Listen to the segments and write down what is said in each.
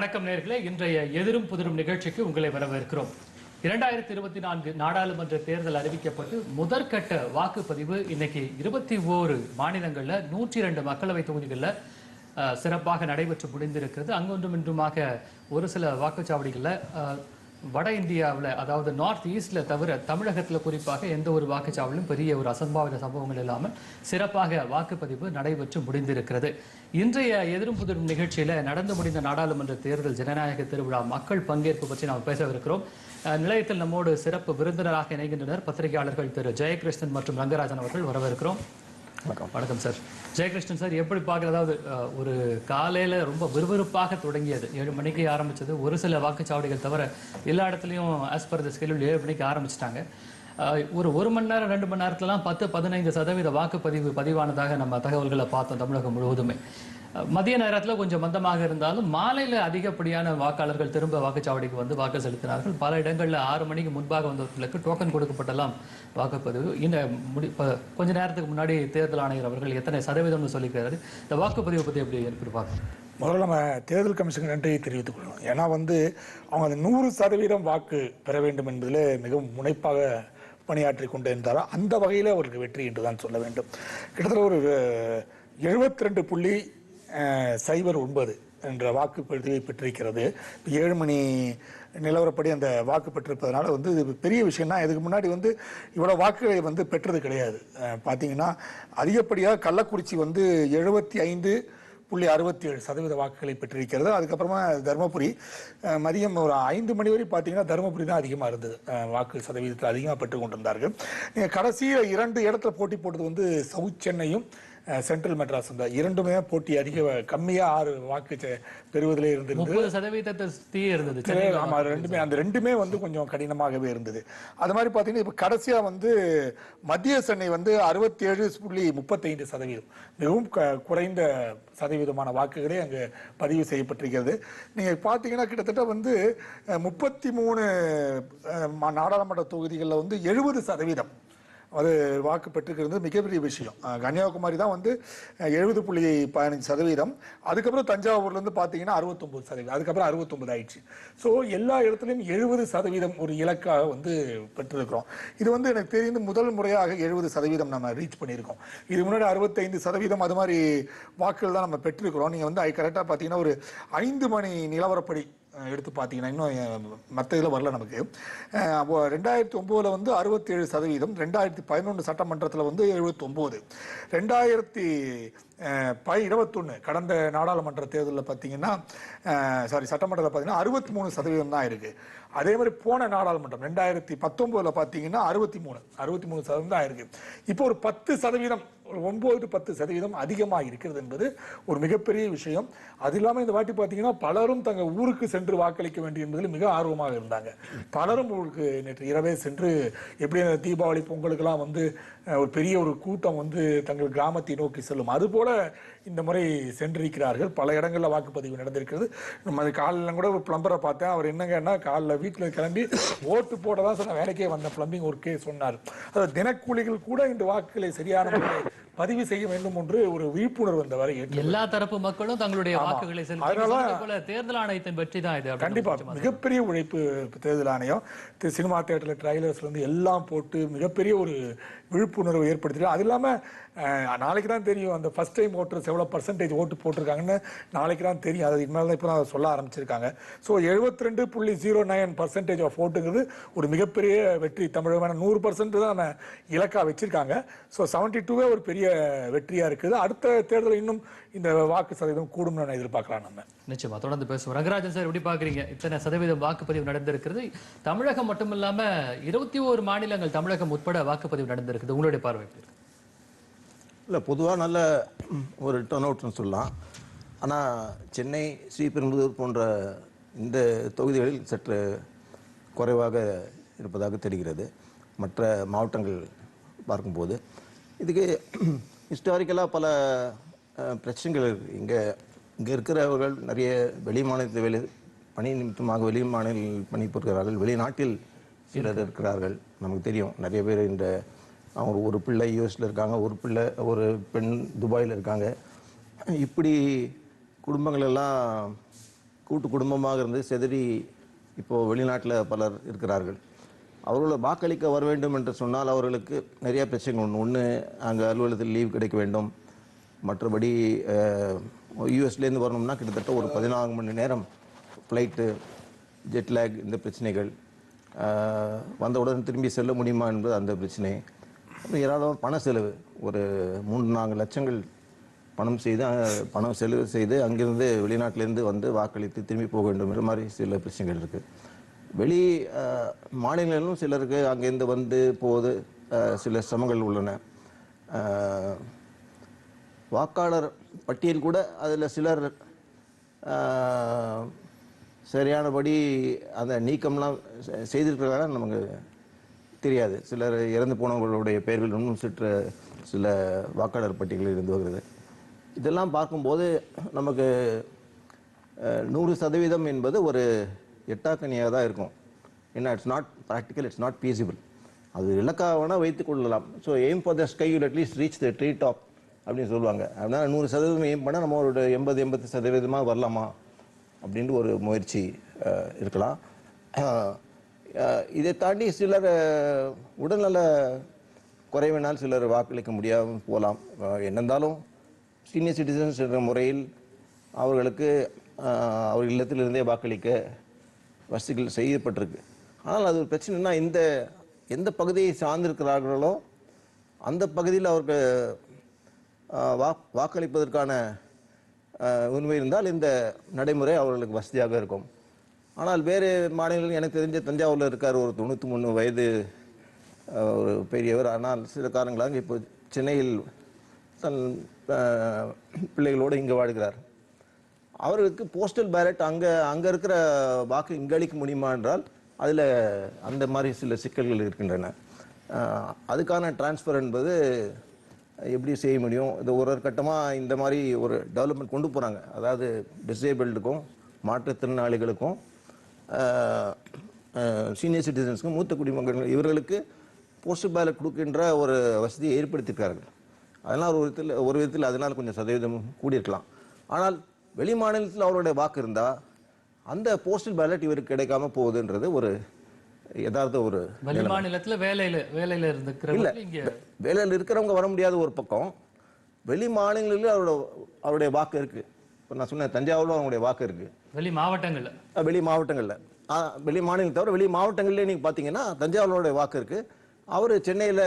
வணக்கம் நேர்களே. இன்றைய எதிரும் புதிரும் நிகழ்ச்சிக்கு உங்களை வரவேற்கிறோம். இரண்டாயிரத்தி இருபத்தி நான்கு நாடாளுமன்ற தேர்தல் அறிவிக்கப்பட்டு முதற்கட்ட வாக்குப்பதிவு இன்னைக்கு இருபத்தி ஓரு மாநிலங்களில் நூற்றி ரெண்டு மக்களவை தொகுதிகளில் சிறப்பாக நடைபெற்று முடிந்திருக்கிறது. அங்கொன்றும் இன்றுமாக ஒரு சில வாக்குச்சாவடிகளில் வட இந்தியாவில் அதாவது நார்த் ஈஸ்டில் தவிர தமிழகத்தில் குறிப்பாக எந்த ஒரு வாக்குச்சாவடியும் பெரிய ஒரு அசம்பாவித சம்பவங்கள் இல்லாமல் சிறப்பாக வாக்குப்பதிவு நடைபெற்று முடிந்திருக்கிறது. இன்றைய எதிரும் புதிரும் நிகழ்ச்சியில் நடந்து முடிந்த நாடாளுமன்ற தேர்தல் ஜனநாயக திருவிழா மக்கள் பங்கேற்பு பற்றி நாம் பேசவிருக்கிறோம். நிலையத்தில் நம்மோடு சிறப்பு விருந்தினராக இணைகின்றனர் பத்திரிகையாளர்கள் திரு ஜெயகிருஷ்ணன் மற்றும் ரங்கராஜன் அவர்கள் வரவேற்கிறோம். வணக்கம். வணக்கம் சார். ஜெயகிருஷ்ணன் சார் எப்படி பார்க்குறதாவது அதாவது ஒரு காலையில் ரொம்ப விறுவிறுப்பாக தொடங்கியது. ஏழு மணிக்கு ஆரம்பித்தது ஒரு சில வாக்குச்சாவடிகள் தவிர எல்லா இடத்துலையும் ஆஸ் பர் த ஸ்கெடியூல் ஏழு மணிக்கு ஆரம்பிச்சிட்டாங்க. ஒரு ஒரு மணி நேரம் ரெண்டு மணி நேரத்துலலாம் பத்து பதினைந்து சதவீத வாக்குப்பதிவு பதிவானதாக நம்ம தகவல்களை பார்த்தோம் தமிழகம் முழுவதுமே. மதிய நேரத்தில் கொஞ்சம் மந்தமாக இருந்தாலும் மாலையில் அதிகப்படியான வாக்காளர்கள் திரும்ப வாக்குச்சாவடிக்கு வந்து வாக்கு செலுத்தினார்கள். பல இடங்களில் ஆறு மணிக்கு முன்பாக வந்தவர்களுக்கு டோக்கன் கொடுக்கப்பட்டலாம் வாக்குப்பதிவு. இந்த முடி கொஞ்ச நேரத்துக்கு முன்னாடி தேர்தல் ஆணையர் அவர்கள் எத்தனை சதவீதம்னு சொல்லிக்கிறாரு இந்த வாக்குப்பதிவு பற்றி எப்படி எப்படி முதல்ல நம்ம தேர்தல் கமிஷனுக்கு நன்றியை தெரிவித்துக் கொள்ளணும் ஏன்னா வந்து அவங்க அந்த நூறு சதவீதம் வாக்கு பெற வேண்டும் என்பதில் மிகவும் முனைப்பாக பணியாற்றி கொண்டு இருந்தாரோ அந்த வகையில் அவருக்கு வெற்றி என்று தான் சொல்ல வேண்டும். கிட்டத்தட்ட ஒரு எழுபத்தி ரெண்டு புள்ளி சைபர் ஒன்பது என்ற வாக்குப்பதிவை பெற்றிருக்கிறது. ஏழு மணி நிலவரப்படி அந்த வாக்கு பெற்றிருப்பதனால வந்து இது பெரிய விஷயம் தான் இதுக்கு முன்னாடி வந்து இவ்வளோ வாக்குகளை வந்து பெற்றது கிடையாது. பார்த்தீங்கன்னா அதிகப்படியாக கள்ளக்குறிச்சி வந்து எழுபத்தி ஐந்து புள்ளி அறுபத்தி ஏழு சதவீத வாக்குகளை பெற்றிருக்கிறது. அதுக்கப்புறமா தருமபுரி மதியம் ஒரு ஐந்து மணி வரை பார்த்தீங்கன்னா தருமபுரி தான் அதிகமாக இருந்தது. வாக்கு சதவீதத்தில் அதிகமாக பெற்றுக் கொண்டிருந்தார்கள். கடைசியில் இரண்டு இடத்துல போட்டி போட்டது வந்து சவுத் சென்னையும் சென்ட்ரல் மெட்ராஸ் இந்த இரண்டுமே போட்டி அதிக கம்மியாக ஆறு வாக்கு பெறுவதிலே முப்பது சதவீதத்தை இருந்தது சென்னையில ஆமா ரெண்டுமே அந்த ரெண்டுமே வந்து கொஞ்சம் கடினமாகவே இருந்தது. அது மாதிரி பார்த்தீங்கன்னா இப்போ கடைசியா வந்து மத்திய சென்னை வந்து அறுபத்தி ஏழு புள்ளி முப்பத்தைந்து சதவீதம். மிகவும் குறைந்த சதவீதமான வாக்குகளே அங்கு பதிவு செய்யப்பட்டிருக்கிறது. நீங்க பார்த்தீங்கன்னா கிட்டத்தட்ட வந்து முப்பத்தி மூணு நாடாளுமன்ற தொகுதிகளில் வந்து எழுபது சதவீதம். அது வாக்கு பெற்றுக்கிறது மிகப்பெரிய விஷயம். கன்னியாகுமரி தான் வந்து எழுபது புள்ளி பதினஞ்சு சதவீதம். அதுக்கப்புறம் தஞ்சாவூர்லேருந்து பார்த்தீங்கன்னா அறுபத்தொம்பது சதவீதம். அதுக்கப்புறம் அறுபத்தொம்பது ஆயிடுச்சு. ஸோ எல்லா இடத்துலையும் எழுபது சதவீதம் ஒரு இலக்காக வந்து பெற்றிருக்கிறோம். இது வந்து எனக்கு தெரிந்து முதல் முறையாக எழுபது சதவீதம் நம்ம ரீச் பண்ணியிருக்கோம். இது முன்னாடி அறுபத்தைந்து சதவீதம் அது மாதிரி வாக்குகள் தான் நம்ம பெற்றிருக்கிறோம். நீங்கள் வந்து கரெக்டாக பார்த்தீங்கன்னா ஒரு ஐந்து மணி நிலவரப்படி எடுத்து பார்த்தீங்கன்னா இன்னும் மற்ற இதில் வரல நமக்கு. அப்போ ரெண்டாயிரத்தி ஒம்போதில் வந்து அறுபத்தேழு சதவீதம் ரெண்டாயிரத்தி பதினொன்று சட்டமன்றத்தில் வந்து எழுபத்தொம்போது ரெண்டாயிரத்தி ப இருபத்தொன்று கடந்த நாடாளுமன்ற தேர்தலில் பார்த்தீங்கன்னா சாரி சட்டமன்றத்தில் பார்த்தீங்கன்னா அறுபத்தி மூணு சதவீதம் தான் இருக்குது அதே மாதிரி போன நாடாளுமன்றம் ரெண்டாயிரத்தி பத்தொம்போதில் பார்த்தீங்கன்னா அறுபத்தி மூணு அறுபத்தி மூணு சதவீதம் தான் இருக்குது இப்போ ஒரு பத்து சதவீதம் ஒரு ஒன்பது பத்து சதவீதம் அதிகமாக இருக்கிறது என்பது ஒரு மிகப்பெரிய விஷயம். அது இல்லாமல் இந்த வாட்டி பார்த்தீங்கன்னா பலரும் தங்கள் ஊருக்கு சென்று வாக்களிக்க வேண்டும் என்பதில் மிக ஆர்வமாக இருந்தாங்க. பலரும் ஊருக்கு நேற்று இரவே சென்று எப்படி அந்த தீபாவளி பொங்கலுக்கெல்லாம் வந்து ஒரு பெரிய ஒரு கூட்டம் வந்து தங்கள் கிராமத்தை நோக்கி செல்லும். அதுபோல இந்த முறை சென்றிருக்கிறார்கள். பல இடங்களில் வாக்குப்பதிவு நடந்திருக்கிறது. நம்ம அது காலையில் கூட ஒரு பிளம்பரை பார்த்தேன். அவர் என்னங்கன்னா காலில் வீட்டில் கிளம்பி ஓட்டு போட தான் சொன்ன வேலைக்கே வந்த பிளம்பிங் ஒர்க்கே சொன்னார். அதாவது தினக்கூலிகள் கூட இந்த வாக்குகளை சரியான முறையில் பதிவு செய்ய வேண்டும் என்று ஒரு விழிப்புணர்வு அந்த வரை எல்லா தரப்பு மக்களும் தங்களுடைய வாக்குகளை செலுத்தி தேர்தல் ஆணையத்தின் வெற்றி தான் இது கண்டிப்பா. மிகப்பெரிய உழைப்பு தேர்தல் ஆணையம். சினிமா தேட்டரில் ட்ரைலர்ஸ்ல இருந்து எல்லாம் போட்டு மிகப்பெரிய ஒரு விழிப்புணர்வு ஏற்படுத்திட்டு அது இல்லாமல் நாளைக்கு தான் தெரியும் அந்த ஃபஸ்ட் டைம் ஓட்டர்ஸ் எவ்வளோ பர்சன்டேஜ் ஓட்டு போட்டிருக்காங்கன்னு நாளைக்கு தான் தெரியும். அது இனிமேல் தான் இப்போ தான் சொல்ல ஆரம்பிச்சிருக்காங்க. ஸோ எழுபத்தி ரெண்டு புள்ளி ஜீரோ நைன் பர்சன்டேஜ் ஆஃப் ஓட்டுங்கிறது ஒரு மிகப்பெரிய வெற்றி. தமிழகமான நூறு பர்சன்ட் தான் இலக்காக இலக்கா ஸோ செவன்ட்டி டூவே ஒரு பெரிய வெற்றியாக இருக்குது. அடுத்த தேர்தல் இன்னும் இந்த வாக்கு சதவீதம் கூடும்னு நான் எதிர்பார்க்கலாம் நம்ம. நிச்சயமா தொடர்ந்து பேசுவோம். ரங்கராஜன் சார் எப்படி பாக்குறீங்க இத்தனை சதவீதம் வாக்குப்பதிவு நடந்திருக்கிறது. தமிழகம் மட்டும் இல்லாம இருபத்தி ஓரு மாநிலங்கள் தமிழகம் உட்பட வாக்குப்பதிவு நடந்திருக்குது. உங்களுடைய பார்வை? இல்லை பொதுவாக நல்ல ஒரு டர்ன் அவுட்னு சொல்லலாம். ஆனால் சென்னை ஸ்ரீபெரும்புதூர் போன்ற இந்த தொகுதிகளில் சற்று குறைவாக இருப்பதாக தெரிகிறது. மற்ற மாவட்டங்கள் பார்க்கும்போது. இதுக்கு ஹிஸ்டாரிக்கலாக பல பிரச்சனைகள் இருக்குது இங்கே இங்கே இருக்கிறவர்கள் நிறைய வெளி மாநிலத்தில் வெளி பணி நிமித்தமாக வெளி மாநில பணிபுரிகிறார்கள் வெளிநாட்டில் சிலர் இருக்கிறார்கள். நமக்கு தெரியும். நிறைய பேர் இந்த அவங்க ஒரு பிள்ளை யூஎஸில் இருக்காங்க ஒரு பிள்ளை ஒரு பெண் துபாயில் இருக்காங்க. இப்படி குடும்பங்கள் எல்லாம் கூட்டு குடும்பமாக இருந்து செதறி இப்போ வெளிநாட்டில் பலர் இருக்கிறார்கள். அவர்களை வாக்களிக்க வர வேண்டும் என்று சொன்னால் அவர்களுக்கு நிறைய பிரச்சனைகள் ஒன்று ஒன்று அங்கே அலுவலகத்தில் லீவ் கிடைக்க வேண்டும். மற்றபடி யூஎஸ்லேருந்து வரணும்னா கிட்டத்தட்ட ஒரு பதினான்கு மணி நேரம் ஃப்ளைட்டு ஜெட்லேக் இந்த பிரச்சனைகள். வந்தவுடன் திரும்பி செல்ல முடியுமா என்பது அந்த பிரச்சனை. அப்புறம் ஏராளம் பண செலவு. ஒரு மூன்று நான்கு லட்சங்கள் பணம் செய்து பணம் செலவு செய்து அங்கிருந்து வெளிநாட்டிலேருந்து வந்து வாக்களித்து திரும்பி போக வேண்டும் என்ற மாதிரி சில பிரச்சனைகள் இருக்குது வெளி மாநிலங்களிலும் சிலருக்கு அங்கேருந்து வந்து போவது சில சிரமங்கள் உள்ளன. வாக்காளர் பட்டியல் கூட அதில் சிலர் சரியானபடி அந்த நீக்கம்லாம் செ- செய்திருக்கிறதா நமக்கு தெரியாது. சிலர் இறந்து போனவர்களுடைய பெயர்கள் இன்னும் சிற்ற சில வாக்காளர் பட்டியலில் இருந்து வருகிறது. இதெல்லாம் பார்க்கும்போது நமக்கு நூறு சதவீதம் என்பது ஒரு எட்டாக்கனியாக தான் இருக்கும். ஏன்னா it's not practical it's not feasible அது இலக்காக வேணால் வைத்துக் கொள்ளலாம். So aim for the sky you'll at least reach the tree top அப்படின்னு சொல்லுவாங்க. அதனால் நூறு சதவீதம் எய்ம் பண்ணால் நம்ம ஒரு எண்பது எண்பது சதவீதமாக வரலாமா அப்படின்ட்டு ஒரு முயற்சி இருக்கலாம். இதை தாண்டி சிலர் உடல்நல குறைவினால் சிலர் வாக்களிக்க முடியாமல் போகலாம் என்னந்தாலும் என்ன இருந்தாலும் சீனியர் சிட்டிசன்ஸ் என்ற முறையில் அவர்களுக்கு அவர் இல்லத்திலிருந்தே வாக்களிக்க வசதிகள் செய்யப்பட்டிருக்கு. ஆனால் அது ஒரு பிரச்சனைனா இந்த எந்த பகுதியை சார்ந்திருக்கிறார்களோ அந்த பகுதியில் அவருக்கு வாக்களிப்பதற்கான உண்மை இருந்தால் இந்த நடைமுறை அவர்களுக்கு வசதியாக இருக்கும். ஆனால் வேறு மாநிலங்கள் எனக்கு தெரிஞ்ச தஞ்சாவூரில் இருக்கார் ஒரு தொண்ணூற்றி மூணு வயது ஒரு பெரியவர். ஆனால் சில காரணங்களாக இப்போ சென்னையில் தன் பிள்ளைகளோடு இங்கே வாழ்கிறார். அவர்களுக்கு போஸ்டல் பேலட் அங்கே அங்கே இருக்கிற வாக்கு இங்கே அளிக்க முடியுமா என்றால் அதில் அந்த மாதிரி சில சிக்கல்கள் இருக்கின்றன. அதுக்கான டிரான்ஸ்ஃபர் என்பது எப்படி செய்ய முடியும்? இது ஒரு ஒரு கட்டமாக இந்த மாதிரி ஒரு டெவலப்மெண்ட் கொண்டு போகிறாங்க அதாவது டிசேபிள்டுக்கும் மாற்றுத்திறனாளிகளுக்கும் சீனியர் சிட்டிசன்ஸுக்கும் மூத்த குடிமக்கள் இவர்களுக்கு போஸ்ட் பேலட் கொடுக்கின்ற ஒரு வசதியை ஏற்படுத்தியிருக்கார்கள். அதனால் ஒரு விதத்தில் ஒரு விதத்தில் அதனால் கொஞ்சம் சதவீதம் கூடியிருக்கலாம். ஆனால் வெளி மாநிலத்தில் அவருடைய வாக்கு இருந்தால் அந்த போஸ்டல் பேலட் இவருக்கு கிடைக்காம போகுதுன்றது ஒரு யதார்த்த ஒரு வெளி மாநிலத்துல வேலையில வேலையில இருந்துக்கிறவங்க இங்க வேலையில் இருக்கிறவங்க வர முடியாத ஒரு பக்கம் வெளி மாநிலங்களில் அவரோட அவருடைய வாக்கு இருக்கு. இப்போ நான் சொன்னேன் தஞ்சாவூரில் அவங்களுடைய வாக்கு இருக்கு. வெளி மாவட்டங்கள்ல. வெளி மாவட்டங்களில். வெளி மாநிலம் தவிர வெளி மாவட்டங்கள்லேயே நீங்கள் பார்த்தீங்கன்னா தஞ்சாவூரோட வாக்கு இருக்கு. அவர் சென்னையில்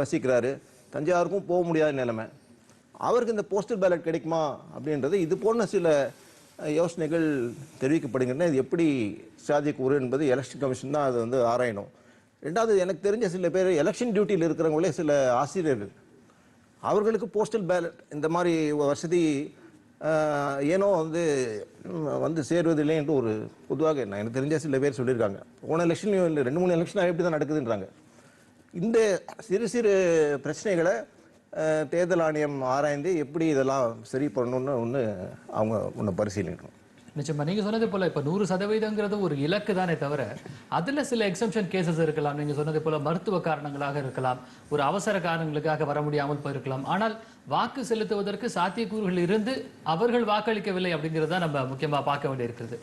வசிக்கிறாரு. தஞ்சாவூருக்கும் போக முடியாத நிலைமை. அவருக்கு இந்த போஸ்டல் பேலட் கிடைக்குமா அப்படின்றது இது போன்ற சில யோசனைகள் தெரிவிக்கப்படுகின்றன. இது எப்படி சாதிக்கூறு என்பது எலெக்ஷன் கமிஷன் தான் அது வந்து ஆராயணும். ரெண்டாவது எனக்கு தெரிஞ்ச சில பேர் எலெக்ஷன் டியூட்டியில் இருக்கிறவங்களே சில ஆசிரியர்கள். அவர்களுக்கு போஸ்டல் பேலட் இந்த மாதிரி வசதி ஏனோ வந்து வந்து சேருவதில்லை என்று ஒரு பொதுவாக நான் எனக்கு தெரிஞ்ச சில பேர் சொல்லியிருக்காங்க. போன எலெக்ஷன் ரெண்டு மூணு எலெக்ஷன் எப்படி தான் நடக்குதுன்றாங்க. இந்த சிறு சிறு பிரச்சனைகளை தேர்தல் ஆணையம் ஆராய்ந்து எப்படி இதெல்லாம் சரி பண்ணணும்னு ஒன்று அவங்க ஒன்று பரிசீலிக்கணும். நிச்சயமா. நீங்க சொன்னது போல இப்ப நூறு சதவீதங்கிறது ஒரு இலக்கு தானே தவிர அதுல சில எக்ஸம்ஷன் கேசஸ் இருக்கலாம். நீங்க சொன்னது போல மருத்துவ காரணங்களாக இருக்கலாம். ஒரு அவசர காரணங்களுக்காக வர முடியாமல் போயிருக்கலாம். ஆனால் வாக்கு செலுத்துவதற்கு சாத்தியக்கூறுகள் இருந்து அவர்கள் வாக்களிக்கவில்லை அப்படிங்கிறத நம்ம முக்கியமா பார்க்க வேண்டியிருக்கிறது.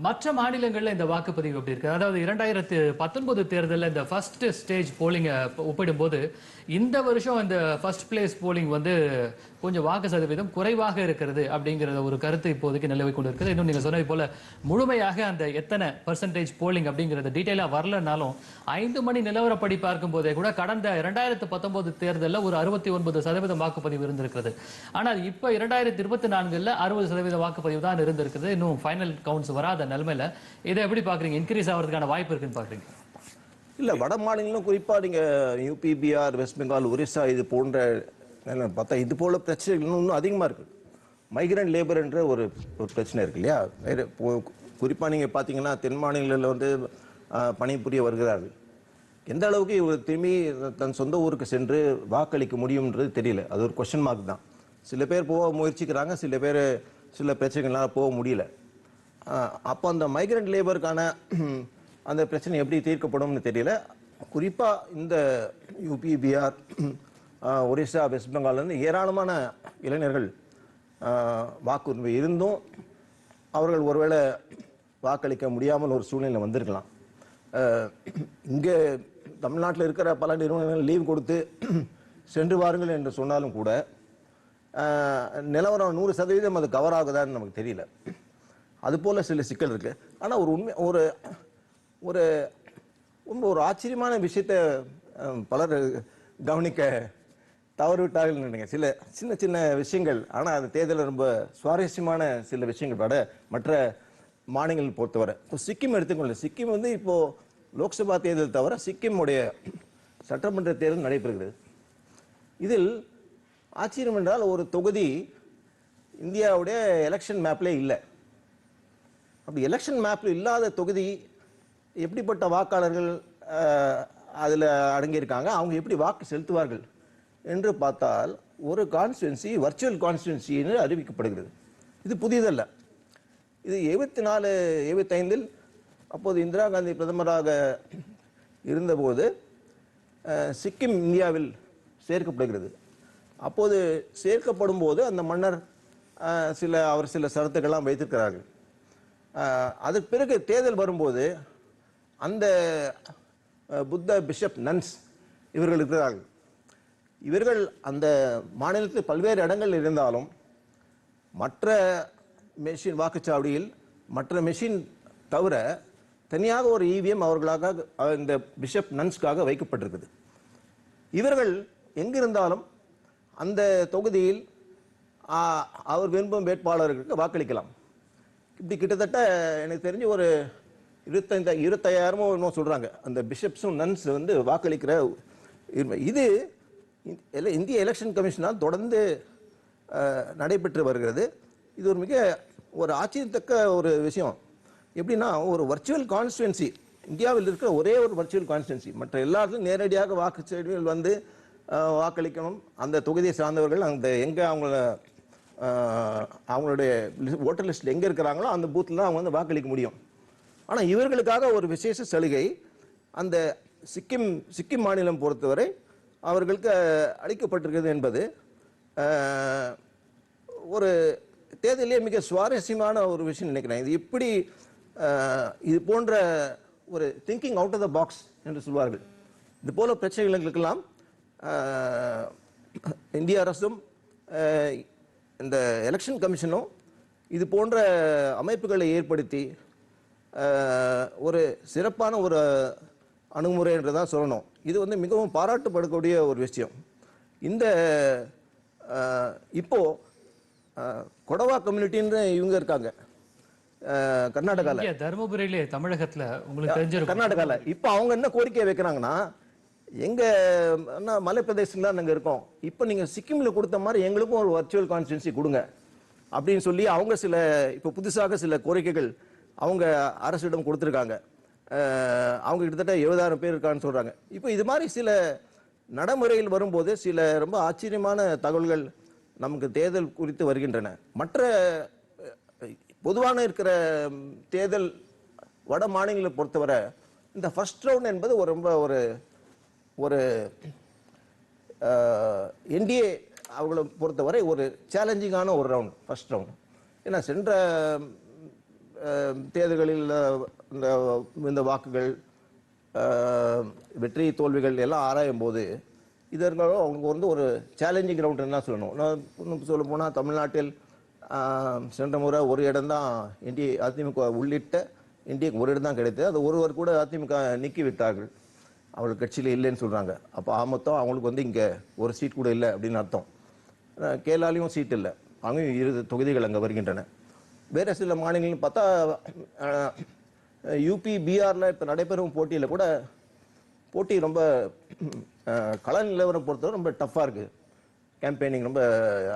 மற்ற மாநிலங்களில் இந்த வாக்குப்பதிவு எப்படி இருக்கு? அதாவது இரண்டாயிரத்து பத்தொன்பது தேர்தலில் இந்த ஃபர்ஸ்ட் ஸ்டேஜ் போலிங்கை ஒப்பிடும்போது இந்த வருஷம் இந்த ஃபர்ஸ்ட் பிளேஸ் போலிங் வந்து கொஞ்சம் வாக்கு சதவீதம் குறைவாக இருக்கிறது அப்படிங்கிற ஒரு கருத்து இப்போதைக்கு நிலவை கொண்டு இருக்குது இன்னும் நீங்க சொன்னது போல முழுமையாக அந்த எத்தனை பர்சன்டேஜ் போலிங் அப்படிங்கிறது டீட்டெயிலாக வரலனாலும் ஐந்து மணி நிலவரப்படி பார்க்கும் போதே கூட கடந்த இரண்டாயிரத்து பத்தொன்பது தேர்தலில் ஒரு அறுபத்தி ஒன்பது சதவீதம் வாக்குப்பதிவு இருந்திருக்கிறது. ஆனால் இப்போ இரண்டாயிரத்தி இருபத்தி நான்குல அறுபது சதவீத வாக்குப்பதிவு தான் இருந்திருக்குது இன்னும் ஃபைனல் கவுண்ட்ஸ் வராத நிலைமையில இதை எப்படி பாக்குறீங்க இன்க்ரீஸ் ஆகிறதுக்கான வாய்ப்பு இருக்குன்னு பாக்குறீங்க இல்லை வட மாநிலம் குறிப்பாக நீங்கள் யூபி பிஆர் வெஸ்ட் பெங்கால் ஒரிசா இது போன்ற நிலை பார்த்தா இது போல் பிரச்சனைகள் இன்னும் அதிகமாக இருக்குது மைக்ரண்ட் லேபர் என்ற ஒரு ஒரு பிரச்சனை இருக்கு இல்லையா? வேறு குறிப்பாக நீங்கள் பார்த்தீங்கன்னா தென் மாநிலங்களில் வந்து பணிபுரிய வருகிறார்கள். எந்த அளவுக்கு இவர் திரும்பி தன் சொந்த ஊருக்கு சென்று வாக்களிக்க முடியும்ன்றது தெரியல. அது ஒரு கொஷின் மார்க் தான். சில பேர் போக முயற்சிக்கிறாங்க சில பேர் சில பிரச்சனைகளால் போக முடியல. அப்போ அந்த மைக்ரண்ட் லேபருக்கான அந்த பிரச்சனை எப்படி தீர்க்கப்படும்னு தெரியல. குறிப்பாக இந்த யூபி பிஆர் ஒரிசா வெஸ்ட் பெங்கால்லேருந்து ஏராளமான இளைஞர்கள் வாக்குரிமை இருந்தும் அவர்கள் ஒருவேளை வாக்களிக்க முடியாமல் ஒரு சூழ்நிலை வந்திருக்கலாம். இங்கே தமிழ்நாட்டில் இருக்கிற பல நிறுவனங்கள் லீவ் கொடுத்து சென்று வாருங்கள் என்று சொன்னாலும் கூட நிலவரம் நூறு சதவீதம் அது கவர் ஆகுதான்னு நமக்கு தெரியல. அதுபோல் சில சிக்கல் இருக்குது ஆனால் ஒரு உண்மை ஒரு ஒரு ரொம்ப ஒரு ஆச்சரியமான விஷயத்தை பலர் கவனிக்க தவறிவிட்டார்கள் நினைக்கிறேன். சில சின்ன சின்ன விஷயங்கள் ஆனால் அந்த தேர்தலில் ரொம்ப சுவாரஸ்யமான சில விஷயங்கள் விட மற்ற மாநிலங்கள் பொறுத்தவரை. இப்போ சிக்கிம் எடுத்துக்கொள்ள சிக்கிம் வந்து இப்போ லோக்சபா தேர்தல் தவிர சிக்கிமுடைய சட்டமன்ற தேர்தல் நடைபெறுகிறது. இதில் ஆச்சரியம் என்றால் ஒரு தொகுதி இந்தியாவுடைய எலெக்ஷன் மேப்லே இல்லை. அப்படி எலெக்ஷன் மேப்பில் இல்லாத தொகுதி எப்படிப்பட்ட வாக்காளர்கள் அதில் அடங்கியிருக்காங்க? அவங்க எப்படி வாக்கு செலுத்துவார்கள்? என்று பார்த்தால் ஒரு கான்ஸ்டுவன்சி வர்ச்சுவல் கான்ஸ்டுவன்சின்னு அறிவிக்கப்படுகிறது. இது புதியதல்ல இது எழுபத்தி நாலு எழுபத்தைந்தில் அப்போது இந்திரா காந்தி பிரதமராக இருந்தபோது சிக்கிம் இந்தியாவில் சேர்க்கப்படுகிறது. அப்போது சேர்க்கப்படும் போது அந்த மன்னர் சில அவர் சில சரத்துக்கெல்லாம் வைத்திருக்கிறார்கள். அதற்கு பிறகு தேர்தல் வரும்போது அந்த புத்த பிஷப் நன்ஸ் இவர்கள் இருக்கிறார்கள். இவர்கள் அந்த மாநிலத்தில் பல்வேறு இடங்கள் இருந்தாலும் மற்ற மெஷின் வாக்குச்சாவடியில் மற்ற மெஷின் தவிர தனியாக ஒரு இவிஎம் அவர்களாக இந்த பிஷப் நன்ஸ்க்காக வைக்கப்பட்டிருக்குது. இவர்கள் எங்கிருந்தாலும் அந்த தொகுதியில் அவர் விரும்பும் வேட்பாளர்களுக்கு வாக்களிக்கலாம். இப்படி கிட்டத்தட்ட எனக்கு தெரிஞ்சு ஒரு இருபத்தைந்த இருபத்தையாயிரமோ இன்னும் சொல்கிறாங்க அந்த பிஷப்ஸும் நன்ஸ் வந்து வாக்களிக்கிற இது இந்திய எலெக்ஷன் கமிஷனால் தொடர்ந்து நடைபெற்று வருகிறது. இது ஒரு மிக ஒரு ஆச்சரியத்தக்க ஒரு விஷயம். எப்படின்னா ஒரு வர்ச்சுவல் கான்ஸ்டுவன்சி இந்தியாவில் இருக்கிற ஒரே ஒரு வர்ச்சுவல் கான்ஸ்டுவன்சி மற்ற எல்லாத்துலையும் நேரடியாக வாக்குச்சீட்டுகள் வந்து வாக்களிக்கணும். அந்த தொகுதியை சார்ந்தவர்கள் அந்த எங்கே அவங்கள அவங்களுடைய ஓட்டர் லிஸ்ட்டில் எங்கே இருக்கிறாங்களோ அந்த பூத்தில் தான் அவங்க வந்து வாக்களிக்க முடியும். ஆனால் இவர்களுக்காக ஒரு விசேஷ சலுகை அந்த சிக்கிம் சிக்கிம் மாநிலம் பொறுத்தவரை அவர்களுக்கு அளிக்கப்பட்டிருக்கிறது என்பது ஒரு தேர்தலே மிக சுவாரஸ்யமான ஒரு விஷயம் நினைக்கிறேன். இது இப்படி இது போன்ற ஒரு thinking out of the box என்று சொல்வார்கள். இது போல பிரச்சனைகளுக்கெல்லாம் இந்திய அரசும் இந்த எலெக்ஷன் கமிஷனும் இது போன்ற அமைப்புகளை ஏற்படுத்தி ஒரு சிறப்பான ஒரு அணுகுமுறை என்று தான் சொல்லணும். இது வந்து மிகவும் பாராட்டப்படக்கூடிய ஒரு விஷயம். இந்த அஹ், இப்போ அஹ், கொடவா கம்யூனிட்டின்னு இவங்க இருக்காங்க. இங்க தருமபுரியிலே தமிழகத்துல உங்களுக்கு தெரிஞ்சிருக்கும். கர்நாடகால. இப்போ அவங்க என்ன கோரிக்கை வைக்கிறாங்கன்னா எங்க என்ன மலைப்பிரதேசம் தான் நாங்க இருக்கோம். இப்போ நீங்க சிக்கிம்ல கொடுத்த மாதிரி எங்களுக்கும் ஒரு வர்ச்சுவல் கான்ஸ்டியூன்சி கொடுங்க. அப்படின்னு சொல்லி அவங்க சில இப்போ புதுசாக சில கோரிக்கைகள் அவங்க அரசிடம் கொடுத்துருக்காங்க. அவங்க கிட்டத்தட்ட எழுபதாயிரம் பேர் இருக்கான்னு சொல்கிறாங்க இப்போ இது மாதிரி சில நடைமுறையில் வரும்போது சில ரொம்ப ஆச்சரியமான தகவல்கள் நமக்கு தேர்தல் குறித்து வருகின்றன. மற்ற பொதுவான இருக்கிற தேர்தல் வட மாநிலங்களை பொறுத்தவரை இந்த ஃபர்ஸ்ட் ரவுண்ட் என்பது ஒரு ரொம்ப ஒரு ஒரு என்டிஏ அவங்கள பொறுத்தவரை ஒரு சேலஞ்சிங்கான ஒரு ரவுண்ட் ஃபர்ஸ்ட் ரவுண்ட் ஏன்னா சென்ற தேர்தல்களில் இந்த இந்த வாக்குகள் வெற்றி தோல்விகள் எல்லாம் ஆராயும் போது இருந்தாலும் அவங்க வந்து ஒரு சேலஞ்சிங் ரவுண்டுன்னு தான் சொல்லணும். நான் இன்னும் சொல்ல போனால் தமிழ்நாட்டில் சென்ற முறை ஒரு இடம் தான் அதிமுக உள்ளிட்ட என்டிஏக்கு ஒரு இடம் தான் கிடைத்தது. அது ஒருவர் கூட அதிமுக நீக்கி விட்டார்கள். அவர்கள் கட்சியில் இல்லைன்னு சொல்கிறாங்க அப்போ ஆமொத்தம் அவங்களுக்கு வந்து இங்கே ஒரு சீட் கூட இல்லை அப்படின்னு அர்த்தம். கேரளாலையும் சீட் இல்லை. அங்கேயும் இரு தொகுதிகள் அங்கே வருகின்றன. வேறு சில மாநிலங்கள் பார்த்தா யூபி பீகாரில் இப்போ நடைபெறும் போட்டியில் கூட போட்டி ரொம்ப கள நிலவரம் பொறுத்தவரை ரொம்ப டஃப்பாக இருக்குது கேம்பெயினிங் ரொம்ப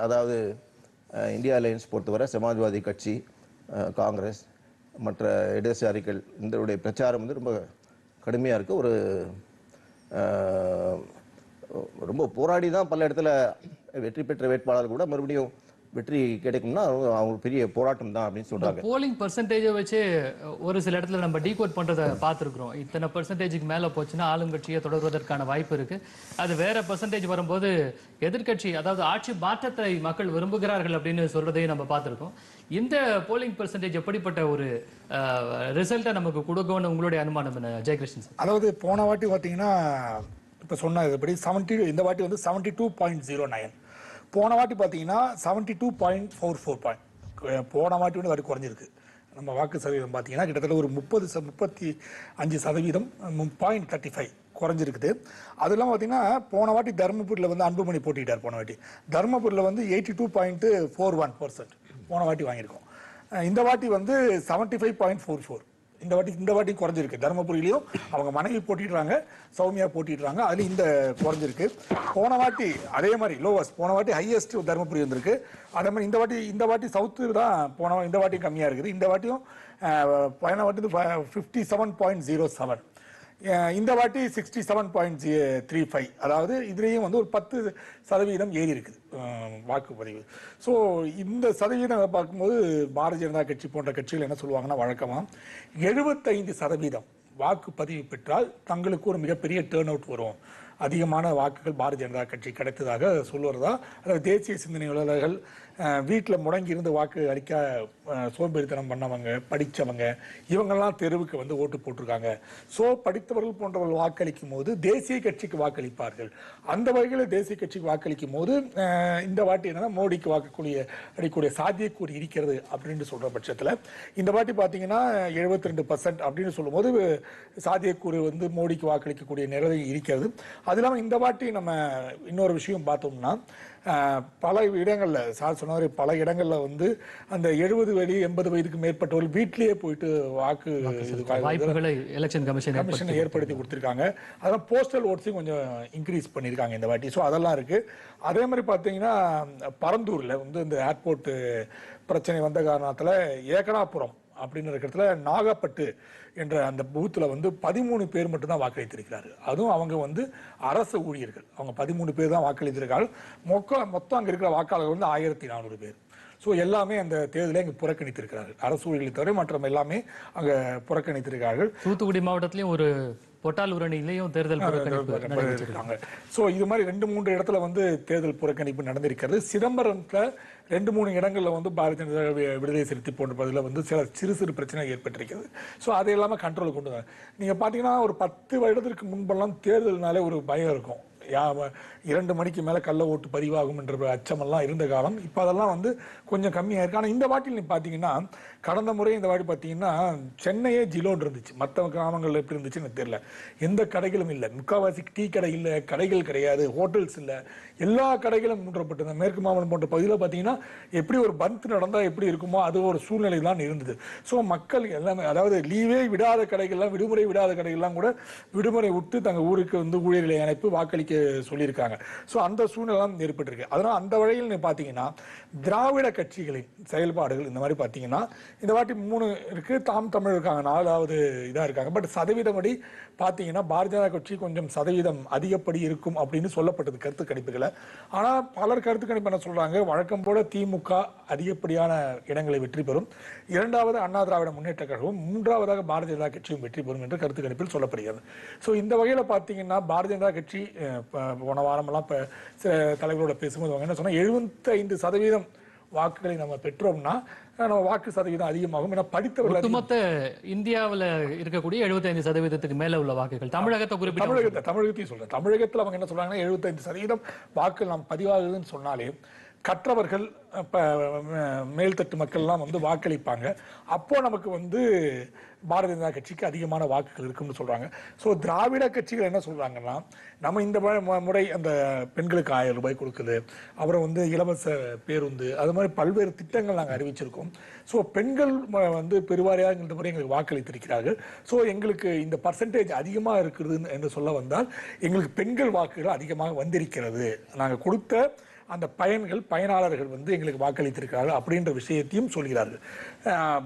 அதாவது இந்தியா அலையன்ஸ் பொறுத்தவரை சமாஜ்வாதி கட்சி காங்கிரஸ் மற்ற இடதுசாரிகள் இதனுடைய பிரச்சாரம் வந்து ரொம்ப கடுமையாக இருக்குது ஒரு ரொம்ப போராடி தான் பல இடத்துல வெற்றி பெற்ற வேட்பாளர் கூட மறுபடியும் வெற்றி கிடைக்கும்னா அவங்க அவங்க பெரிய போராட்டம் தான் அப்படின்னு சொல்றாங்க. போலிங் பர்சன்டேஜை வச்சு ஒரு சில இடத்துல நம்ம டீகோட் பண்றதை பார்த்துருக்குறோம். இத்தனை பர்சன்டேஜுக்கு மேல போச்சுன்னா ஆளுங்கட்சியை தொடர்வதற்கான வாய்ப்பு இருக்கு. அது வேற பர்சன்டேஜ் வரும்போது எதிர்க்கட்சி அதாவது ஆட்சி மாற்றத்தை மக்கள் விரும்புகிறார்கள் அப்படின்னு சொல்றதையும் நம்ம பார்த்துருக்கோம். இந்த போலிங் பர்சன்டேஜ் எப்படிப்பட்ட ஒரு ரிசல்ட்டை நமக்கு கொடுக்கும்னு உங்களுடைய அனுமானம் என்ன ஜெயகிருஷ்ணன் சார்? அதாவது போன வாட்டி பார்த்தீங்கன்னா இப்போ சொன்னதுபடி செவன்ட்டி இந்த வாட்டி வந்து seventy two point zero nine போன வாட்டி பார்த்தீங்கன்னா seventy two point four four point போன வாட்டி வந்து வாட்டி குறைஞ்சிருக்கு. நம்ம வாக்கு சதவீதம் பார்த்தீங்கன்னா கிட்டத்தட்ட ஒரு முப்பது ச முப்பத்தி அஞ்சு சதவீதம் பாயிண்ட் தேர்ட்டி ஃபைவ் குறைஞ்சிருக்குது. அது இல்லாமல் பார்த்தீங்கன்னா போன வாட்டி தருமபுரியில் வந்து அன்புமணி போட்டிட்டார் போன வாட்டி. தருமபுரியில் வந்து eighty two point four one percent போன வாட்டி வாங்கியிருக்கோம். இந்த வாட்டி வந்து seventy five point four four இந்த வாட்டி இந்த வாட்டி குறைஞ்சிருக்கு. தருமபுரியிலையும் அவங்க மனைவி போட்டிடுறாங்க சௌமியா போட்டிடுறாங்க அதுல இந்த குறைஞ்சிருக்கு. போன வாட்டி அதே மாதிரி லோவஸ்ட் போன வாட்டி ஹையஸ்ட் தருமபுரி வந்திருக்கு. அதே மாதிரி இந்த வாட்டி இந்த வாட்டி சவுத்து தான் போன இந்த வாட்டி கம்மியா இருக்குது. இந்த வாட்டியும் பயணம் போன வாட்டி fifty seven point zero seven இந்த வாட்டி sixty seven point three five அதாவது இதுலேயும் வந்து ஒரு பத்து சதவீதம் ஏறி இருக்குது வாக்குப்பதிவு. ஸோ இந்த சதவீதம் பார்க்கும்போது பாரதிய ஜனதா கட்சி போன்ற கட்சிகள் என்ன சொல்லுவாங்கன்னா வழக்கமாக எழுபத்தைந்து சதவீதம் வாக்குப்பதிவு பெற்றால் தங்களுக்கு ஒரு மிகப்பெரிய டேர்ன் அவுட் வரும். அதிகமான வாக்குகள் பாரதிய ஜனதா கட்சி கிடைத்ததாக சொல்லுவதா அதாவது தேசிய சிந்தனை உள்ளவர்கள் வீட்டில் முடங்கி இருந்து வாக்கு அளிக்க சோம்பேறித்தனம் பண்ணவங்க படித்தவங்க இவங்கெல்லாம் தெருவுக்கு வந்து ஓட்டு போட்டிருக்காங்க. ஸோ படித்தவர்கள் போன்றவர்கள் வாக்களிக்கும் போது தேசிய கட்சிக்கு வாக்களிப்பார்கள். அந்த வகையில் தேசிய கட்சிக்கு வாக்களிக்கும் போது இந்த வாட்டி என்னன்னா மோடிக்கு வாக்கக்கூடிய அடிக்கூடிய சாத்தியக்கூறு இருக்கிறது அப்படின்னு சொல்கிற பட்சத்தில் இந்த வாட்டி பார்த்தீங்கன்னா எழுபத்தி ரெண்டு பர்சன்ட் அப்படின்னு சொல்லும்போது சாத்தியக்கூறு வந்து மோடிக்கு வாக்களிக்கக்கூடிய நிலை இருக்கிறது. அது இல்லாமல் இந்த வாட்டி நம்ம இன்னொரு விஷயம் பார்த்தோம்னா பல இடங்களில் சார் சொன்ன மாதிரி பல இடங்களில் வந்து அந்த எழுபது வயது எண்பது வயதுக்கு மேற்பட்டவர்கள் வீட்டிலேயே போயிட்டு வாக்கு வாய்ப்புகளை எலெக்ஷன் கமிஷன் கமிஷனை ஏற்படுத்தி கொடுத்துருக்காங்க. அதெல்லாம் போஸ்டல் ஓட்ஸையும் கொஞ்சம் இன்க்ரீஸ் பண்ணியிருக்காங்க இந்த வாட்டி. ஸோ அதெல்லாம் இருக்கு. அதே மாதிரி பார்த்தீங்கன்னா பரந்தூர்ல வந்து இந்த ஏர்போர்ட் பிரச்சனை வந்த காரணத்தில் ஏகனாபுரம் அப்படின்னு இருக்கிறதுல நாகப்பட்டு என்ற அந்த பூத்துல வந்து பதிமூணு பேர் மட்டும்தான் வாக்களித்திருக்கிறார்கள். அதுவும் அவங்க வந்து அரசு ஊழியர்கள். அவங்க பதிமூணு பேர் தான் வாக்களித்திருக்கார்கள் மொக்க மொத்தம் அங்கே இருக்கிற வாக்காளர்கள் வந்து ஆயிரத்தி நானூறு பேர். ஸோ எல்லாமே அந்த தேர்தலை அங்கே புறக்கணித்திருக்கிறார்கள். அரசு ஊழியர்களை தவிர மற்ற எல்லாமே அங்கே புறக்கணித்திருக்கிறார்கள். தூத்துக்குடி மாவட்டத்திலயும் ஒரு பொட்டால் உரணிலையும் தேர்தல் புறக்கணிப்பு ஸோ இது மாதிரி ரெண்டு மூன்று இடத்துல வந்து தேர்தல் புறக்கணிப்பு நடந்திருக்கிறது. சிதம்பரத்துல ரெண்டு மூணு இடங்கள்ல வந்து பாரதிய ஜனதா விடுதலை சிறுத்தை போன்ற பகுதியில் வந்து சில சிறு சிறு பிரச்சனை ஏற்பட்டிருக்கிறது. ஸோ அதை எல்லாமே கண்ட்ரோல் கொண்டு வந்தாங்க நீங்க பார்த்தீங்கன்னா ஒரு பத்து வருடத்திற்கு முன்பெல்லாம் தேர்தல்னாலே ஒரு பயம் இருக்கும். யா வ- இரண்டு மணிக்கு மேலே கள்ள ஓட்டு பதிவாகும் என்ற அச்சமெல்லாம் இருந்த காலம். இப்போ அதெல்லாம் வந்து கொஞ்சம் கம்மியாக இருக்குது ஆனால் இந்த வாட்டில் நீங்கள் பார்த்தீங்கன்னா கடந்த முறை இந்த வாடி பார்த்தீங்கன்னா சென்னையே ஜிலோன் இருந்துச்சு. மற்ற கிராமங்களில் எப்படி இருந்துச்சுன்னு எனக்கு தெரியல. எந்த கடைகளும் இல்லை. முக்காவாசி டீ கடை இல்லை கடைகள் கிடையாது ஹோட்டல்ஸ் இல்லை. எல்லா கடைகளும் மூன்றப்பட்டிருந்த மேற்கு மாவட்டம் போன்ற பகுதியில் பார்த்தீங்கன்னா எப்படி ஒரு பந்த் நடந்தால் எப்படி இருக்குமோ அது ஒரு சூழ்நிலை தான் இருந்தது. ஸோ மக்கள் எல்லாமே அதாவது லீவே விடாத கடைகள்லாம் விடுமுறை விடாத கடைகள்லாம் கூட விடுமுறை விட்டு தங்கள் ஊருக்கு வந்து ஊழியர்களை அனுப்பி வாக்களிக்க சொல்லியிருக்காங்க. ஸோ அந்த சூழ்நிலாம் ஏற்பட்டிருக்கு. அதனால் அந்த வழியில் பார்த்தீங்கன்னா திராவிட கட்சிகளின் செயல்பாடுகள் இந்த மாதிரி பார்த்தீங்கன்னா இந்த வாட்டி மூணு இருக்கு. தாம் தமிழ் இருக்காங்க. நாலாவது இதாக இருக்காங்க. பட் சதவீதம் படி பார்த்தீங்கன்னா பாரதிய ஜனதா கட்சி கொஞ்சம் சதவீதம் அதிகப்படி இருக்கும் அப்படின்னு சொல்லப்பட்டது கருத்து கணிப்புகளை. ஆனால் பலர் கருத்து கணிப்பு என்ன சொல்றாங்க? வழக்கம் போல திமுக அதிகப்படியான இடங்களை வெற்றி பெறும். இரண்டாவது அண்ணா திராவிட முன்னேற்ற கழகம் மூன்றாவதாக பாரதிய ஜனதா கட்சியும் வெற்றி பெறும் என்று கருத்து கணிப்பில் சொல்லப்படுகிறது. ஸோ இந்த வகையில் பார்த்தீங்கன்னா பாரதிய ஜனதா கட்சி போன வாரமெல்லாம் இப்போ சில தலைவரோட பேசும்போது என்ன சொன்னால் எழுபத்தைந்து சதவீதம் வாக்குகளை நம்ம பெற்றோம்னா நம்ம வாக்கு சதவீதம் அதிகமாகும். ஏன்னா படித்தவர்கள். ஒட்டுமொத்த இந்தியாவுல இருக்கக்கூடிய 75% சதவீதத்துக்கு மேல உள்ள வாக்குகள். தமிழகத்தை குறிப்பிட்ட தமிழகத்தை தமிழகத்தையும் சொல்றேன். தமிழகத்துல அவங்க என்ன சொல்றாங்கன்னா எழுபத்தைந்து சதவீதம் வாக்கு நாம் பதிவாகுதுன்னு சொன்னாலே கற்றவர்கள் மேல்தட்டு மக்கள்லாம் வந்து வாக்களிப்பாங்க. அப்போ நமக்கு வந்து பாரதிய ஜனதா கட்சிக்கு அதிகமான வாக்குகள் இருக்கும்னு சொல்றாங்க. ஸோ திராவிட கட்சிகள் என்ன சொல்றாங்கன்னா நம்ம இந்த முறை அந்த பெண்களுக்கு ஆயிரம் ரூபாய் கொடுக்குது. அப்புறம் வந்து இலவச பேருந்து அது மாதிரி பல்வேறு திட்டங்கள் நாங்கள் அறிவிச்சிருக்கோம். ஸோ பெண்கள் ம- வந்து பெருவாரியாக இந்த முறை எங்களுக்கு வாக்களித்திருக்கிறார்கள். ஸோ எங்களுக்கு இந்த பர்சன்டேஜ் அதிகமாக இருக்குதுன்னு என்று சொல்ல வந்தால் எங்களுக்கு பெண்கள் வாக்குகள் அதிகமாக வந்திருக்கிறது. நாங்கள் கொடுத்த அந்த பயன்கள் பயனாளர்கள் வந்து எங்களுக்கு வாக்களித்திருக்கிறார்கள் அப்படின்ற விஷயத்தையும் சொல்கிறார்கள்.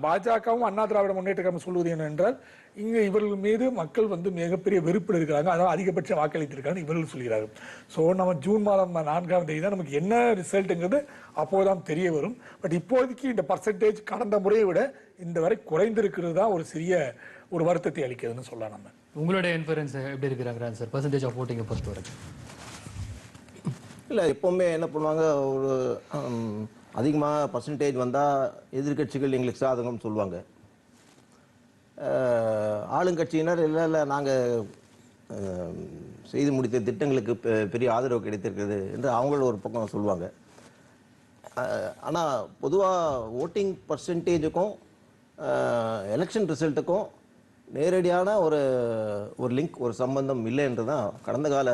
பாஜகவும் அண்ணா திராவிட முன்னேற்ற கழகம் சொல்வது என்னென்றால் இங்கே இவர்கள் மீது மக்கள் வந்து மிகப்பெரிய வெறுப்பில் இருக்கிறாங்க. அதாவது அதிகபட்ச வாக்களித்திருக்காங்க இவர்கள் சொல்கிறார்கள். ஸோ நம்ம ஜூன் மாதம் நான்காம் தேதி தான் நமக்கு என்ன ரிசல்ட்டுங்கிறது அப்போதான் தெரிய வரும். பட் இப்போதைக்கு இந்த பர்சன்டேஜ் கடந்த முறையை விட இந்த வரை குறைந்திருக்கிறது தான் ஒரு சிறிய ஒரு வருத்தத்தை அளிக்கிறதுன்னு சொல்லலாம் நம்ம. உங்களுடைய இன்ஃபரன்ஸ் எப்படி இருக்கிறாங்க சார் பர்சன்டேஜ் ஆஃப் ஓட்டிங்கை பொறுத்த வரைக்கும் இல்லை எப்போவுமே என்ன பண்ணுவாங்க ஒரு அதிகமாக பர்சன்டேஜ் வந்தால் எதிர்க்கட்சிகள் எங்களுக்கு சாதகம்னு சொல்லுவாங்க. ஆளுங்கட்சியினர் இல்லை இல்லை நாங்கள் செய்து முடித்த திட்டங்களுக்கு பெ- பெரிய ஆதரவு கிடைத்திருக்கிறது என்று அவங்களும் ஒரு பக்கம் சொல்லுவாங்க. ஆனால் பொதுவாக ஓட்டிங் பர்சன்டேஜுக்கும் எலெக்ஷன் ரிசல்ட்டுக்கும் நேரடியான ஒரு ஒரு லிங்க் ஒரு சம்பந்தம் இல்லைன்றது தான் கடந்த கால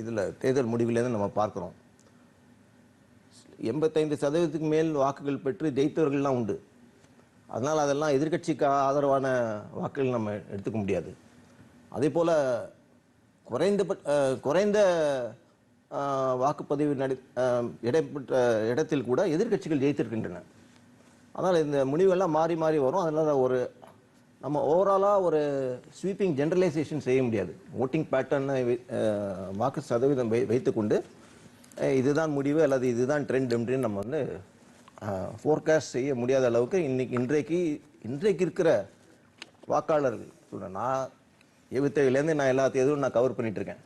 இதில் தேர்தல் முடிவிலேருந்து நம்ம பார்க்குறோம். எண்பத்தைந்து சதவீதத்துக்கு மேல் வாக்குகள் பெற்று ஜெயித்தவர்கள்லாம் உண்டு. அதனால் அதெல்லாம் எதிர்க்கட்சிக்கு ஆதரவான வாக்குகள் நம்ம எடுத்துக்க முடியாது. அதே போல் குறைந்த குறைந்த வாக்குப்பதிவு நடி இடம்பெற்ற இடைப்பட்ட இடத்தில் கூட எதிர்க்கட்சிகள் ஜெயித்திருக்கின்றன. அதனால் இந்த முடிவெல்லாம் மாறி மாறி வரும். அதனால் ஒரு நம்ம ஓவராலாக ஒரு ஸ்வீப்பிங் ஜென்ரலைசேஷன் செய்ய முடியாது. ஓட்டிங் பேட்டர்னை வாக்கு சதவீதம் வை வைத்துக்கொண்டு இதுதான் முடிவு அல்லது இதுதான் ட்ரெண்ட் அப்படின்னு நம்ம வந்து ஃபோர்காஸ்ட் செய்ய முடியாத அளவுக்கு இன்னைக்கு இன்றைக்கு இன்றைக்கு இருக்கிற வாக்காளர்கள் சொல்கிறேன் நான் எழுபத்தேழுலேருந்து நான் எல்லா தேர்தலும் நான் கவர் பண்ணிகிட்ருக்கேன்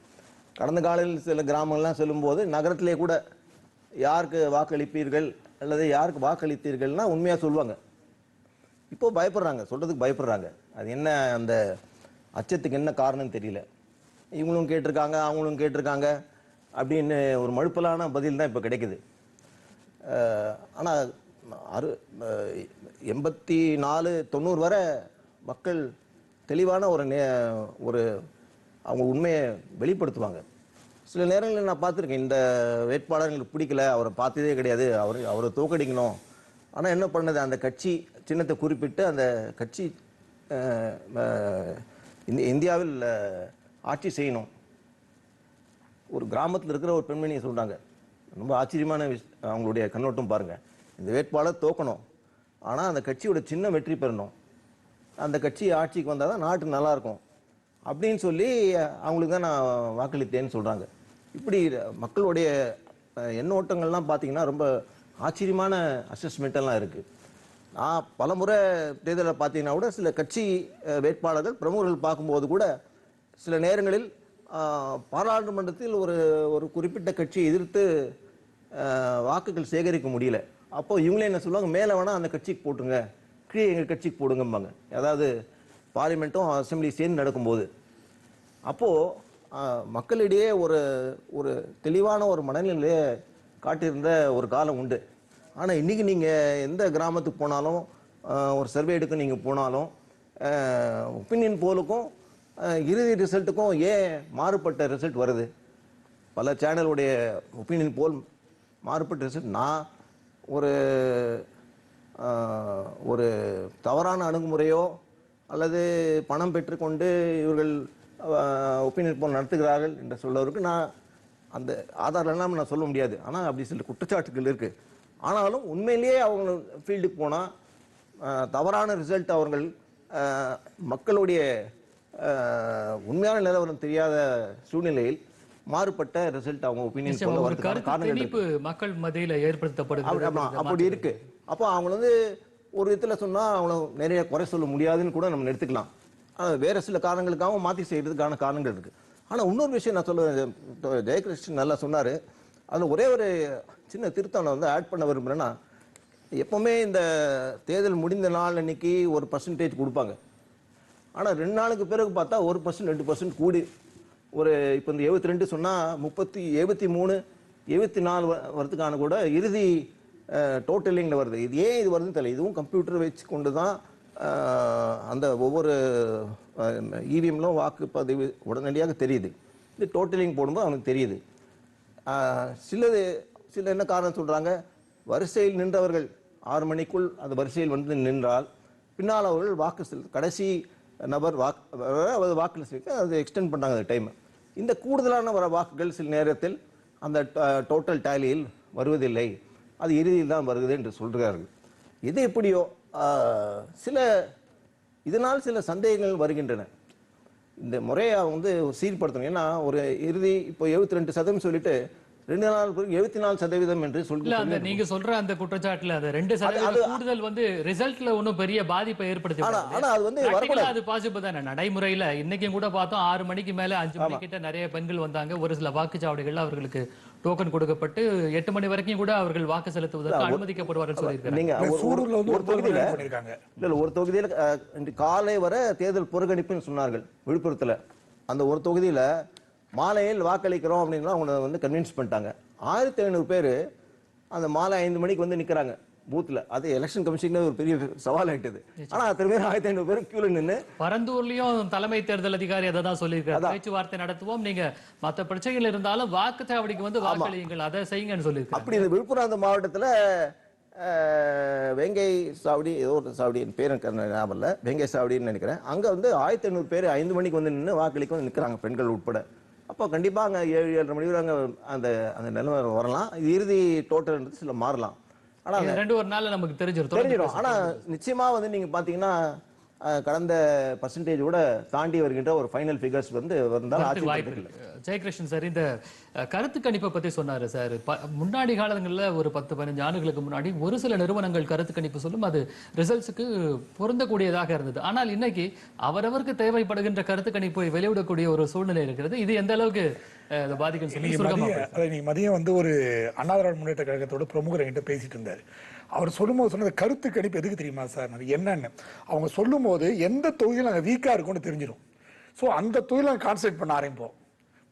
கடந்த காலையில் சில கிராமங்கள்லாம் சொல்லும்போது நகரத்திலே கூட யாருக்கு வாக்களிப்பீர்கள் அல்லது யாருக்கு வாக்களித்தீர்கள்னா உண்மையாக சொல்லுவாங்க இப்போ பயப்படுறாங்க சொல்றதுக்கு பயப்படுறாங்க. அது என்ன அந்த அச்சத்துக்கு என்ன காரணம் தெரியல. இவங்களும் கேட்டிருக்காங்க அவங்களும் கேட்டிருக்காங்க அப்படின்னு ஒரு மழுப்பலான பதில் தான் இப்போ கிடைக்குது. ஆனால் அறு எண்பத்தி நாலு தொண்ணூறு வரை மக்கள் தெளிவான ஒரு நே ஒரு அவங்க உண்மையை வெளிப்படுத்துவாங்க. சில நேரங்களில் நான் பார்த்துருக்கேன் இந்த வேட்பாளர் எங்களுக்கு பிடிக்கல அவரை பார்த்ததே கிடையாது அவர் அவரை தோக்கடிக்கணும் ஆனால் என்ன பண்ணது? அந்த கட்சி சின்னத்தை குறிப்பிட்டு அந்த கட்சி இந்த இந்தியாவில் ஆட்சி செய்யணும். ஒரு கிராமத்தில் இருக்கிற ஒரு பெண்மணியை சொல்கிறாங்க ரொம்ப ஆச்சரியமான விஷ் அவங்களுடைய கண்ணோட்டம் பாருங்கள் இந்த வேட்பாளர் தோக்கணும். ஆனால் அந்த கட்சியோட சின்ன வெற்றி பெறணும். அந்த கட்சி ஆட்சிக்கு வந்தால் தான் நாட்டு நல்லாயிருக்கும் அப்படின்னு சொல்லி அவங்களுக்கு தான் நான் வாக்களித்தேன்னு சொல்கிறாங்க இப்படி மக்களுடைய எண்ணோட்டங்கள்லாம் பார்த்தீங்கன்னா ரொம்ப ஆச்சரியமான அசஸ்மெண்ட்டெல்லாம் இருக்குது இருக்கு. நான் பலமுறை தேர்தலில் பார்த்தீங்கன்னா கூட சில கட்சி வேட்பாளர்கள் பிரமுகர்கள் பார்க்கும்போது கூட சில நேரங்களில் பாராளுமன்றத்தில் ஒரு ஒரு குறிப்பிட்ட கட்சியை எதிர்த்து வாக்குகள் சேகரிக்க முடியல. அப்போது இவங்களே என்ன சொல்லுவாங்க மேலே வேணால் அந்த கட்சிக்கு போட்டுங்க கீழே எங்கள் கட்சிக்கு போடுங்கம்பாங்க. அதாவது பார்லிமெண்ட்டும் அசம்பிளி சேர்ந்து நடக்கும்போது. அப்போது மக்களிடையே ஒரு ஒரு தெளிவான ஒரு மனநிலையை காட்டியிருந்த ஒரு காலம் உண்டு. ஆனால் இன்றைக்கி நீங்கள் எந்த கிராமத்துக்கு போனாலும் ஒரு சர்வே எடுக்க நீங்கள் போனாலும் ஒப்பீனியன் போலுக்கும் இறுதி ரிசல்ட்டுக்கும் ஏன் மாறுபட்ட ரிசல்ட் வருது? பல சேனலுடைய ஒப்பீனியன் போல் மாறுபட்ட ரிசல்ட் நான் ஒரு ஒரு தவறான அணுகுமுறையோ அல்லது பணம் பெற்றுக்கொண்டு இவர்கள் ஒப்பீனியன் போல் நடத்துகிறார்கள் என்று சொல்வதற்கு நான் அந்த ஆதாரம் இல்லாமல் நான் சொல்ல முடியாது. ஆனால் அப்படி சில குற்றச்சாட்டுகள் இருக்கு. ஆனாலும் உண்மையிலேயே அவங்க ஃபீல்டுக்கு போனால் தவறான ரிசல்ட் அவர்கள் மக்களுடைய உண்மையான நிலவரம் தெரியாத சூழ்நிலையில் மாறுபட்ட ரிசல்ட் அவங்க ஒப்பீனியன் சொல்ல வரதுக்கான மக்கள் மத்தியில ஆமா, அப்படி இருக்கு. அப்போ அவங்க வந்து ஒரு விதத்துல சொன்னா அவங்கள நிறைய குறை சொல்ல முடியாதுன்னு கூட நம்ம எடுத்துக்கலாம். ஆனா வேற சில காரணங்களுக்காகவும் மாத்தி செய்யறதுக்கான காரணங்கள் இருக்கு. ஆனால் இன்னொரு விஷயம் நான் சொல்லுவேன். ஜெயகிருஷ்ணன் நல்லா சொன்னார். அதில் ஒரே ஒரு சின்ன திருத்தம் நான் வந்து ஆட் பண்ண விரும்புகிறேன்னா எப்போவுமே இந்த தேர்தல் முடிந்த நாள் அன்னைக்கு ஒரு பர்சன்டேஜ் கொடுப்பாங்க. ஆனால் ரெண்டு நாளுக்கு பிறகு பார்த்தா ஒரு பர்சன்ட் ரெண்டு பர்சன்ட் கூடி ஒரு இப்போ இந்த எழுபத்தி ரெண்டு சொன்னால் முப்பத்தி எழுபத்தி மூணு எழுபத்தி நாலு வ- வரதுக்கான கூட இறுதி டோட்டலிங்கில் வருது. இது ஏன் இது வருதுன்னு தெரியல. இதுவும் கம்ப்யூட்டர் வச்சு கொண்டு தான் அந்த ஒவ்வொரு இவிஎம்லும் வாக்குப்பதிவு உடனடியாக தெரியுது. இது டோட்டலிங் போடும்போது அவனுக்கு தெரியுது. சிலது சில என்ன காரணம் சொல்கிறாங்க வரிசையில் நின்றவர்கள் ஆறு மணிக்குள் அந்த வரிசையில் வந்து நின்றால் பின்னால் அவர்கள் வாக்கு செல் கடைசி நபர் வாக்கு வாக்கு செலுத்த அதை எக்ஸ்டெண்ட் பண்ணாங்க அந்த டைம் இந்த கூடுதலான வர வாக்குகள் சில நேரத்தில் அந்த டோட்டல் டேலியில் வருவதில்லை. அது இறுதியில் தான் வருகிறது என்று சொல்கிறார்கள் எது எப்படியோ சில இதனால் சில சந்தேகங்கள் வருகின்றன. இந்த முறையை வந்து சீர்படுத்தணும். ஏன்னா ஒரு இறுதி இப்போ எழுபத்தி ரெண்டு சதவீதம் சொல்லிட்டு ரெண்டு நாள் எழுபத்தி நாலு சதவீதம் என்று சொல்லி அந்த நீங்க சொல்ற அந்த குற்றச்சாட்டுல அந்த ரெண்டு சதவீதம் கூடுதல் வந்து ரிசல்ட்ல ஒன்றும் பெரிய பாதிப்பை ஏற்படுத்தி ஆனா அது வந்து வரக்கூடாது. அது பாசிபிள் தானே. நடைமுறையில இன்னைக்கும் கூட பார்த்தோம் ஆறு மணிக்கு மேல அஞ்சு மணி கிட்ட நிறைய பெண்கள் வந்தாங்க. ஒரு சில வாக்குச்சாவடிகள்ல அவர்களுக்கு டோக்கன் கொடுக்கப்பட்டு எட்டு மணி வரைக்கும் கூட அவர்கள் வாக்கு செலுத்துவதற்கு அனுமதிக்கப்படுவார்கள் சொல்லியிருக்காங்க நீங்க ஒரு- சூரூர்ல வந்து ஒரு தொகுதியில பண்ணிருக்காங்க. இல்ல இல்ல ஒரு தொகுதியில காலை வர தேர்தல் புறக்கணிப்புன்னு சொன்னார்கள் விழுப்புரத்துல. அந்த ஒரு தொகுதியில மாலையில் வாக்களிக்கிறோம் அப்படின்னா அவங்க வந்து கன்வின்ஸ் பண்ணிட்டாங்க. ஆயிரத்தி ஐநூறு பேர் அந்த மாலை ஐந்து மணிக்கு வந்து நிக்கிறாங்க. பூத்ல அது எலெக்ஷன் கமிஷன் ஒரு பெரிய சவால் ஆயிட்டது ஆனா அத்தனை பேர் ஆயிரத்தி ஐநூறு பேர் கியூல நின்னு பரந்தூர்லயும் தலைமை தேர்தல் அதிகாரி அதை தான் சொல்லியிருக்காரு. பேச்சுவார்த்தை நடத்துவோம். நீங்க மத்த பிரச்சனைகள் இருந்தாலும் வாக்குச்சாவடிக்கு வந்து வாக்களியுங்கள். அதை செய்யுங்கன்னு சொல்லியிருக்காரு. அப்படி இந்த விழுப்புரம் அந்த மாவட்டத்துல வெங்கை சாவடி ஏதோ ஒரு சாவடி என் பேர் ஞாபகம் இல்லை. வெங்கை சாவடின்னு நினைக்கிறேன். அங்க வந்து ஆயிரத்தி ஐநூறு பேர் ஐந்து மணிக்கு வந்து நின்று வாக்களிக்க வந்து நிற்கிறாங்க பெண்கள் உட்பட. அப்போ கண்டிப்பா அங்க ஏழு ஏழரை மணி வரை அங்க அந்த அந்த நிலைமை வரலாம். இறுதி டோட்டல் சில மாறலாம். ஆனா ரெண்டு ஒரு நாள்ல நமக்கு தெரிஞ்சிடும் தெரிஞ்சிடும் ஆனா நிச்சயமா வந்து நீங்க பாத்தீங்கன்னா கடந்த பர்சன்டேஜோட தாண்டி வருகின்ற ஒரு ஃபைனல் ஃபிகர்ஸ் வந்து வந்தால் ஜெயகிருஷ்ணன் சார் இந்த கருத்து கணிப்பை பத்தி சொன்னாரு சார். முன்னாடி காலங்கள்ல ஒரு பத்து பதினஞ்சு ஆண்டுகளுக்கு முன்னாடி ஒரு சில நிறுவனங்கள் கருத்து கணிப்பு சொல்லும் அது ரிசல்ட்ஸுக்கு பொருந்தக்கூடியதாக இருந்தது. ஆனால் இன்னைக்கு அவரவருக்கு தேவைப்படுகின்ற கருத்து கணிப்பை வெளியிடக்கூடிய ஒரு சூழ்நிலை இருக்கிறது. இது எந்த அளவுக்கு பாதிக்கும் மதியம் வந்து ஒரு அண்ணா திராவிட முன்னேற்ற கழகத்தோட பிரமுகர் என்கிட்ட பேசிட்டு இருந்தார். அவர் சொல்லும்போது சொன்னது கருத்து கணிப்பு எதுக்கு தெரியுமா சார்? அது என்னன்னு. அவங்க சொல்லும்போது எந்த தொகுதியில் நாங்கள் வீக்காக இருக்கும்னு தெரிஞ்சிடும் ஸோ அந்த தொழிலை நாங்கள் கான்சென்ட்ரேட் பண்ண ஆரம்பிப்போம்.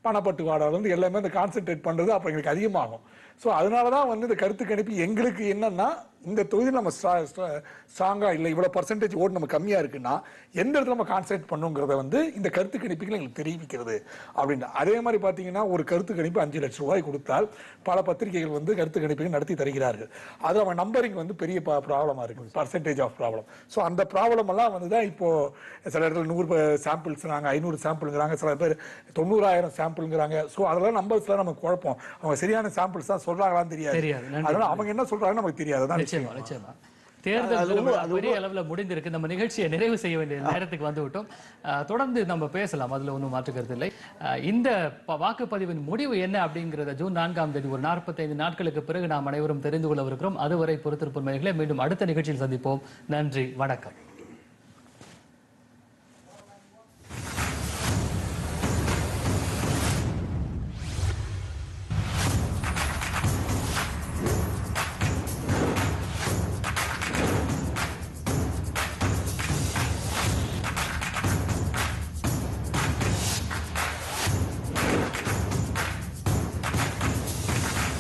பணப்பட்டுவாடாலேருந்து எல்லாமே இந்த கான்சென்ட்ரேட் பண்ணுறது அப்போ எங்களுக்கு அதிகமாகும். ஸோ அதனால தான் வந்து இந்த கருத்து கணிப்பு எங்களுக்கு என்னென்னா இந்த தொகுதியில் நம்ம ஸ்ட்ராங்காக இல்லை இவ்வளோ பர்சன்டேஜ் ஓட்டு நம்ம கம்மியாக இருக்குன்னா எந்த இடத்துல நம்ம கான்சென்ட்ரேட் பண்ணுங்கிறத வந்து இந்த கருத்து கணிப்புகள் எங்களுக்கு தெரிவிக்கிறது அப்படின்னு. அதே மாதிரி பார்த்தீங்கன்னா ஒரு கருத்து கணிப்பு அஞ்சு லட்சம் ரூபாய் கொடுத்தால் பல பத்திரிகைகள் வந்து கருத்து கணிப்புகள் நடத்தி தருகிறார்கள். அது அவன் நம்பரிங் வந்து பெரிய ப்ராப்ளமாக இருக்குது பர்சன்டேஜ் ஆஃப் ப்ராப்ளம் ஸோ அந்த ப்ராப்ளம் எல்லாம் வந்து தான் இப்போ சில இடத்துல நூறு சாம்பிள்ஸ்ங்கிறாங்க ஐநூறு சாம்பிள்ங்கிறாங்க சில பேர் தொண்ணூறாயிரம் சாம்பிள்ங்கிறாங்க ஸோ அதெல்லாம் நம்பர்ஸ்லாம் நமக்கு குழப்பம். அவங்க சரியான சாம்பிள்ஸ் தான் சொல்றாங்களான்னு தெரியாது. அதனால அவங்க என்ன சொல்றாங்கன்னு நமக்கு தெரியாது. நிச்சயமா நிச்சயமா. தேர்தல் பெரிய அளவுல முடிந்திருக்கு. நம்ம நிகழ்ச்சியை நிறைவு செய்ய வேண்டிய நேரத்துக்கு வந்து விட்டோம். அஹ், தொடர்ந்து நம்ம பேசலாம். அதுல ஒன்றும் மாற்றுக்கிறது இல்லை. இந்த வாக்குப்பதிவின் முடிவு என்ன அப்படிங்கறத ஜூன் நான்காம் தேதி ஒரு நாற்பத்தைந்து நாட்களுக்கு பிறகு நாம் அனைவரும் தெரிந்து கொள்ளவிருக்கிறோம் அதுவரை பொறுத்திருப்போம். மீண்டும் அடுத்த நிகழ்ச்சியில் சந்திப்போம். நன்றி. வணக்கம்.